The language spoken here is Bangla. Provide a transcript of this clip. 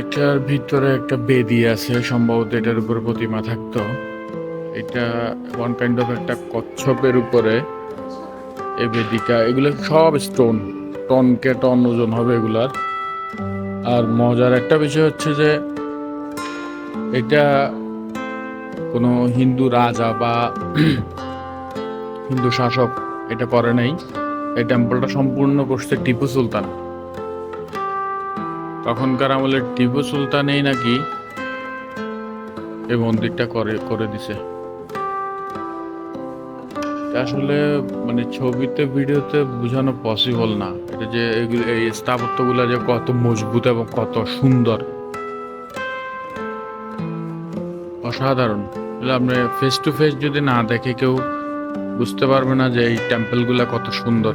এটার ভিতরে একটা বেদি আছে, সম্ভবত এটার উপরে প্রতিমা থাকতো। এটা ওয়ান কাইন্ড অফ একটা কচ্ছপের উপরে এই বেদিকা এগুলো সব স্টোন টনকে টন ওজন হবে এগুলার। আর মজার একটা বিষয় হচ্ছে যে, এটা কোনো হিন্দু রাজা বা হিন্দু শাসক এটা করে নাই। এই টেম্পলটা সম্পূর্ণ করছে টিপু সুলতান। তখনকার আমলে টিপু সুলতানেই নাকি এই মন্দিরটা করে করে দিছে। আসলে মানে ছবিতে, ভিডিওতে বোঝানো পসিবল না। এটা যে এগুলো, এই স্থাপত্যগুলো যে কত মজবুত এবং কত সুন্দর। অসাধারণ। আপনি ফেস টু ফেস যদি না দেখে, কেউ বুঝতে পারবে না যে এই টেম্পলগুলো কত সুন্দর।